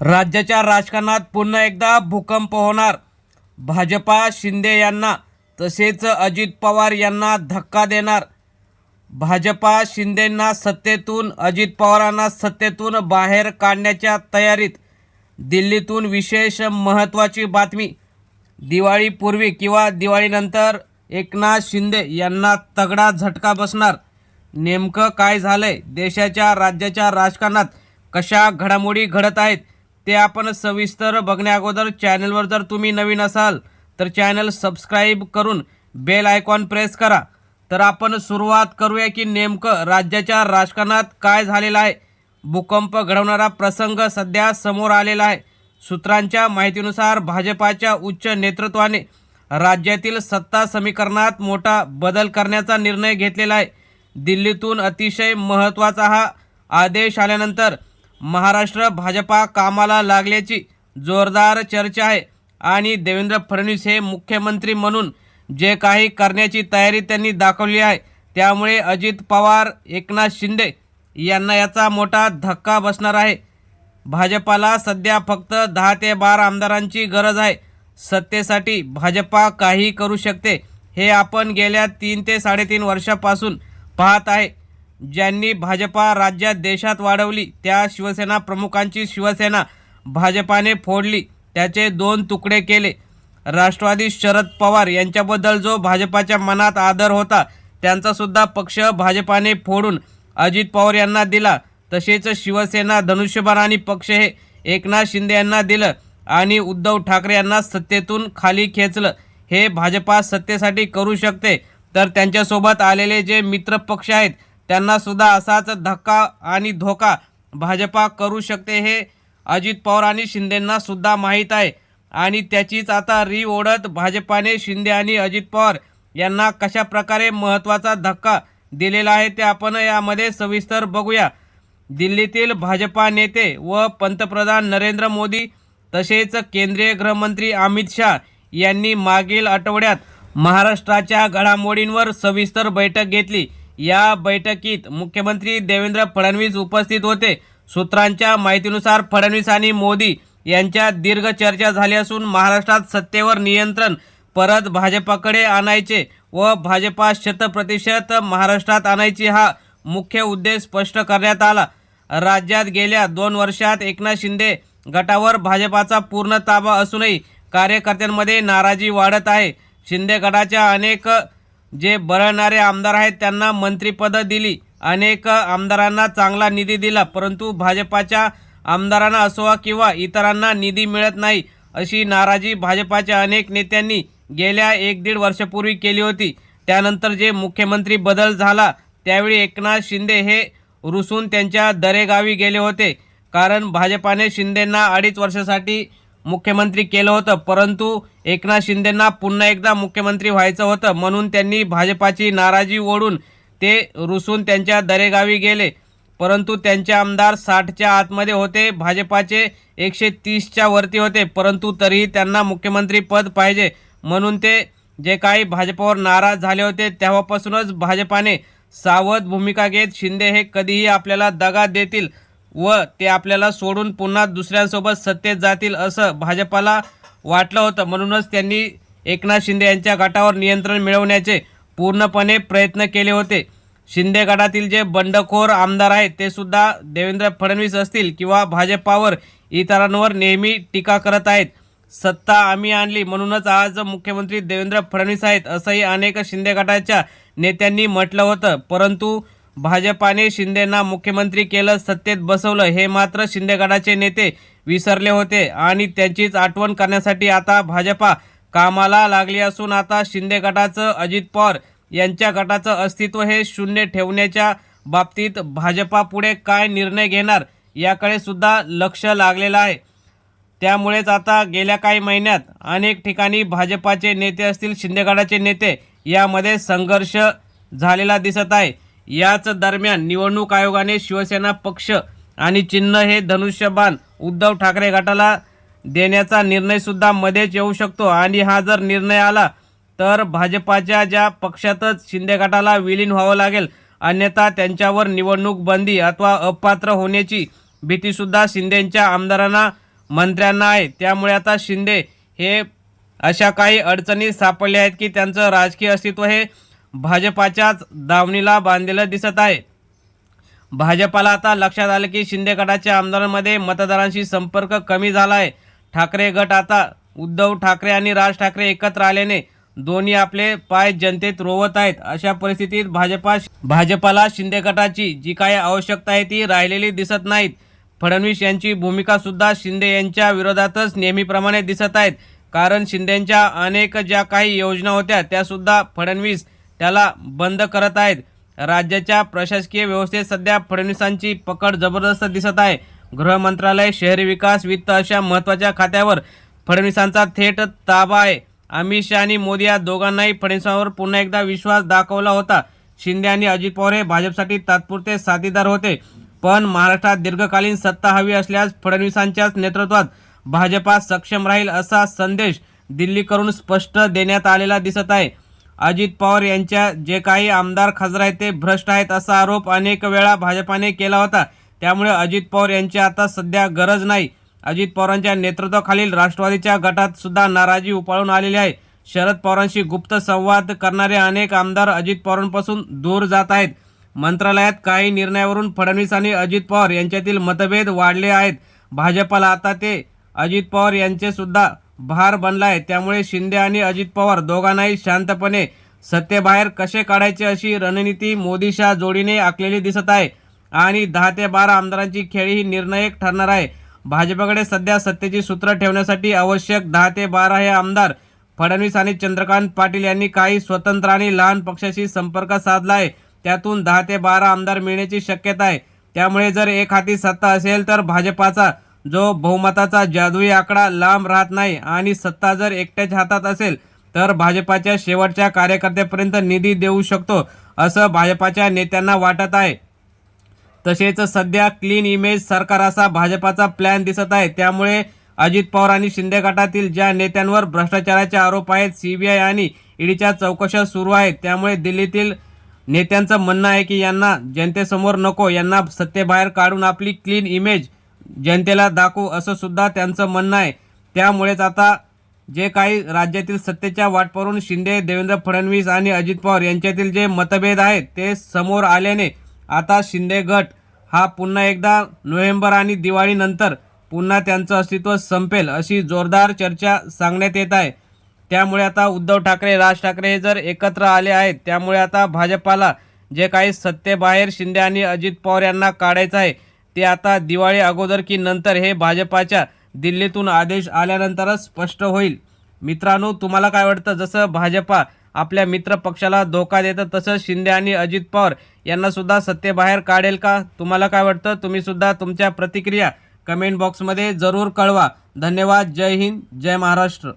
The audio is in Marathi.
राज्याच्या राजकारणात पुन्हा एकदा भूकंप होणार. भाजपा शिंदे यांना तसेच अजित पवार यांना धक्का देणार. भाजपा शिंदेंना सत्तेतून अजित पवारांना सत्तेतून बाहेर काढण्याच्या तयारीत. दिल्लीतून विशेष महत्त्वाची बातमी. दिवाळीपूर्वी किंवा दिवाळीनंतर एकनाथ शिंदे यांना तगडा झटका बसणार. नेमकं काय झालंय? देशाच्या राज्याच्या राजकारणात कशा घडामोडी घडत आहेत? ते आपण सविस्तर बघण्या अगोदर चॅनलवर जर तुम्ही नवीन असाल तर चॅनल सबस्क्राईब करून बेल आयकॉन प्रेस करा. तर आपण सुरुवात करूया की नेमकं राज्याच्या राजकारणात काय झालेलं आहे. भूकंप घडवणारा प्रसंग सध्या समोर आलेला आहे. सूत्रांच्या माहितीनुसार भाजपाच्या उच्च नेतृत्वाने राज्यातील सत्ता समीकरणात मोठा बदल करण्याचा निर्णय घेतलेला आहे. दिल्लीतून अतिशय महत्त्वाचा हा आदेश आल्यानंतर महाराष्ट्र भाजपा कामाला लागल्याची जोरदार चर्चा आहे. आणि देवेंद्र फडणवीस हे मुख्यमंत्री म्हणून जे काही करण्याची तयारी त्यांनी दाखवली आहे त्यामुळे अजित पवार एकनाथ शिंदे यांना याचा मोठा धक्का बसणार आहे. भाजपाला सध्या फक्त दहा ते बारा आमदारांची गरज आहे. सत्तेसाठी भाजपा काही करू शकते हे आपण गेल्या तीन ते साडेतीन वर्षापासून पाहत आहे. ज्यांनी भाजपा राज्यात देशात वाढवली त्या शिवसेना प्रमुखांची शिवसेना भाजपाने फोडली त्याचे दोन तुकडे केले. राष्ट्रवादी शरद पवार यांच्याबद्दल जो भाजपाच्या मनात आदर होता त्यांचासुद्धा पक्ष भाजपाने फोडून अजित पवार यांना दिला. तसेच शिवसेना धनुष्यबाण आणि पक्ष हे एकनाथ शिंदे यांना दिलं आणि उद्धव ठाकरे यांना सत्तेतून खाली खेचलं. हे भाजपा सत्तेसाठी करू शकते तर त्यांच्यासोबत आलेले जे मित्र पक्ष आहेत त्यांना सुद्धा असाच धक्का आणि धोका भाजपा करू शकते हे अजित पवार आणि शिंदेंना सुद्धा माहीत आहे. आणि त्याचीच आता री ओढत भाजपाने शिंदे आणि अजित पवार यांना कशा प्रकारे महत्त्वाचा धक्का दिलेला आहे ते आपण यामध्ये सविस्तर बघूया. दिल्लीतील भाजपा नेते व पंतप्रधान नरेंद्र मोदी तसेच केंद्रीय गृहमंत्री अमित शाह यांनी मागील आठवड्यात महाराष्ट्राच्या घडामोडींवर सविस्तर बैठक घेतली. या बैठकीत मुख्यमंत्री देवेंद्र फडणवीस उपस्थित होते. सूत्रांच्या माहितीनुसार फडणवीस आणि मोदी यांच्यात दीर्घ चर्चा झाली असून महाराष्ट्रात सत्तेवर नियंत्रण परत भाजपाकडे आणायचे व भाजपा शतप्रतिशत महाराष्ट्रात आणायची हा मुख्य उद्देश स्पष्ट करण्यात आला. राज्यात गेल्या दोन वर्षात एकनाथ शिंदे गटावर भाजपाचा पूर्ण ताबा असूनही कार्यकर्त्यांमध्ये नाराजी वाढत आहे. शिंदे गटाच्या अनेक जे बळणारे आमदार आहेत त्यांना मंत्रिपदं दिली. अनेक आमदारांना चांगला निधी दिला परंतु भाजपाच्या आमदारांना असो किंवा इतरांना निधी मिळत नाही अशी नाराजी भाजपाच्या अनेक नेत्यांनी गेल्या एक दीड वर्षापूर्वी केली होती. त्यानंतर जे मुख्यमंत्री बदल झाला त्यावेळी एकनाथ शिंदे हे रुसून त्यांच्या दरेगावी गेले होते. कारण भाजपाने शिंदेंना अडीच वर्षासाठी मुख्यमंत्री केलं होतं. परंतु एकनाथ शिंदेंना पुन्हा एकदा मुख्यमंत्री व्हायचं होतं म्हणून त्यांनी भाजपाची नाराजी ओढून ते रुसून त्यांच्या दरेगावी गेले. परंतु त्यांचे आमदार साठच्या आतमध्ये होते. भाजपाचे एकशे तीसच्या वरती होते. परंतु तरीही त्यांना मुख्यमंत्री पद पाहिजे म्हणून ते जे काही भाजपावर नाराज झाले होते तेव्हापासूनच भाजपाने सावध भूमिका घेत शिंदे हे कधीही आपल्याला दगा देतील. व ते आपल्याला सोडून पुन्हा दुसऱ्यांसोबत सत्तेत जातील असं भाजपाला वाटलं होतं. म्हणूनच त्यांनी एकनाथ शिंदे यांच्या गटावर नियंत्रण मिळवण्याचे पूर्णपणे प्रयत्न केले होते. शिंदे गटातील जे बंडखोर आमदार आहेत ते सुद्धा देवेंद्र फडणवीस असतील किंवा भाजपावर इतरांवर नेहमी टीका करत आहेत. सत्ता आम्ही आणली म्हणूनच आज मुख्यमंत्री देवेंद्र फडणवीस आहेत असंही अनेक शिंदे गटाच्या नेत्यांनी म्हटलं होतं. परंतु भाजपाने शिंदेना मुख्यमंत्री केलं सत्तेत बसवलं हे मात्र शिंदे गटाचे नेते विसरले होते आणि त्यांचीच आठवण करण्यासाठी आता भाजपा कामाला लागली असून आता शिंदे गटाचं अजित पवार यांच्या गटाचं अस्तित्व हे शून्य ठेवण्याच्या बाबतीत भाजपा पुढे काय निर्णय घेणार याकडे सुद्धा लक्ष लागलेलं आहे. त्यामुळेच आता गेल्या काही महिन्यात अनेक ठिकाणी भाजपाचे नेते असतील शिंदे गटाचे नेते यामध्ये संघर्ष झालेला दिसत आहे. याच दरम्यान निवडणूक आयोगाने शिवसेना पक्ष आणि चिन्ह हे धनुष्यबाण उद्धव ठाकरे गटाला देण्याचा निर्णयसुद्धा मध्येच येऊ शकतो. आणि हा जर निर्णय आला तर भाजपाच्या ज्या पक्षातच शिंदे गटाला विलीन व्हावं लागेल अन्यथा त्यांच्यावर निवडणूक बंदी अथवा अपात्र होण्याची भीतीसुद्धा शिंदेंच्या आमदारांना मंत्र्यांना आहे. त्यामुळे आता शिंदे हे अशा काही अडचणी सापडल्या आहेत की त्यांचं राजकीय अस्तित्व हे भाजपाच्याच दावणीला बांधलेलं दिसत आहे. भाजपाला आता लक्षात आलं की शिंदे गटाच्या आमदारांमध्ये मतदारांशी संपर्क कमी झाला आहे ठाकरे गट आता उद्धव ठाकरे आणि राज ठाकरे एकत्र आल्याने दोन्ही आपले पाय जनतेत रोवत आहेत. अशा परिस्थितीत भाजपा भाजपाला शिंदे गटाची जी काही आवश्यकता आहे ती राहिलेली दिसत नाहीत. फडणवीस यांची भूमिकासुद्धा शिंदे यांच्या विरोधातच नेहमीप्रमाणे दिसत आहेत. कारण शिंदेच्या अनेक ज्या काही योजना होत्या त्यासुद्धा फडणवीस त्याला बंद करत आहेत. राज्याच्या प्रशासकीय व्यवस्थेत सध्या फडणवीसांची पकड जबरदस्त दिसत आहे. गृह मंत्रालय शहरी विकास वित्त अशा महत्त्वाच्या खात्यावर फडणवीसांचा थेट ताबा आहे. अमित शहा आणि मोदी या दोघांनाही फडणवीसांवर पुन्हा एकदा विश्वास दाखवला होता. शिंदे आणि अजित पवार हे भाजपसाठी तात्पुरते साथीदार होते. पण महाराष्ट्रात दीर्घकालीन सत्ता हवी असल्यास फडणवीसांच्याच नेतृत्वात भाजपा सक्षम राहील असा संदेश दिल्लीकडून स्पष्ट देण्यात आलेला दिसत आहे. अजित पवार यांच्या जे काही आमदार खासदार आहेत ते भ्रष्ट आहेत असा आरोप अनेक वेळा भाजपाने केला होता. त्यामुळे अजित पवार यांची आता सध्या गरज नाही. अजित पवारांच्या नेतृत्वाखालील राष्ट्रवादीच्या गटात सुद्धा नाराजी उपाळून आलेली आहे. शरद पवारांशी गुप्त संवाद करणारे अनेक आमदार अजित पवारांपासून दूर जात आहेत. मंत्रालयात काही निर्णयावरून फडणवीस आणि अजित पवार यांच्यातील मतभेद वाढले आहेत. भाजपाला आता ते अजित पवार यांचे सुद्धा भार बनला आहे त्यामुळे शिंदे आणि अजित पवार दोघांनाही शांतपणे सत्तेबाहेर कसे काढायचे अशी रणनीती मोदीशा जोडीने आखलेली दिसत आहे. आणि दहा ते बारा आमदारांची खेळी ही निर्णायक ठरणार आहे. भाजपकडे सध्या सत्तेची सूत्र ठेवण्यासाठी आवश्यक दहा ते बारा हे आमदार फडणवीस आणि चंद्रकांत पाटील यांनी काही स्वतंत्र आणि लहान पक्षाशी संपर्क साधला आहे त्यातून दहा ते बारा आमदार मिळण्याची शक्यता आहे. त्यामुळे जर एक हाती सत्ता असेल तर भाजपाचा जो बहुमताचा जादुई आकडा लांब राहत नाही आणि सत्ता जर एकट्याच हातात असेल तर भाजपाच्या शेवटच्या कार्यकर्त्यापर्यंत निधी देऊ शकतो असं भाजपाच्या नेत्यांना वाटत आहे. तसेच सध्या क्लीन इमेज सरकार असा भाजपाचा प्लॅन दिसत आहे. त्यामुळे अजित पवार आणि शिंदे गटातील ज्या नेत्यांवर भ्रष्टाचाराचे आरोप आहेत सीबीआय आणि ईडीच्या चौकशा सुरू आहेत. त्यामुळे दिल्लीतील नेत्यांचं म्हणणं आहे की यांना जनतेसमोर नको यांना सत्तेबाहेर काढून आपली क्लीन इमेज जनतेला दाखवू असं सुद्धा त्यांचं म्हणणं आहे. त्यामुळेच आता जे काही राज्यातील सत्तेच्या वाटपावरून शिंदे देवेंद्र फडणवीस आणि अजित पवार यांच्यातील जे मतभेद आहेत ते समोर आल्याने आता शिंदे गट हा पुन्हा एकदा नोव्हेंबर आणि दिवाळीनंतर पुन्हा त्यांचं अस्तित्व संपेल अशी जोरदार चर्चा सांगण्यात येत आहे. त्यामुळे आता उद्धव ठाकरे राज ठाकरे हे जर एकत्र आले आहेत त्यामुळे आता भाजपाला जे काही सत्तेबाहेर शिंदे आणि अजित पवार यांना काढायचं आहे ते आता दिवाळी अगोदर की नंतर हे भाजपाच्या दिल्लीतून आदेश आल्यानंतरच स्पष्ट होईल. मित्रांनो तुम्हाला काय वाटतं? जसं भाजपा आपल्या मित्र पक्षाला धोका देतं तसं शिंदे आणि अजित पवार यांनासुद्धा सत्तेबाहेर काढेल का? तुम्हाला काय वाटतं? तुम्हीसुद्धा तुमच्या प्रतिक्रिया कमेंट बॉक्समध्ये जरूर कळवा. धन्यवाद. जय हिंद. जय महाराष्ट्र.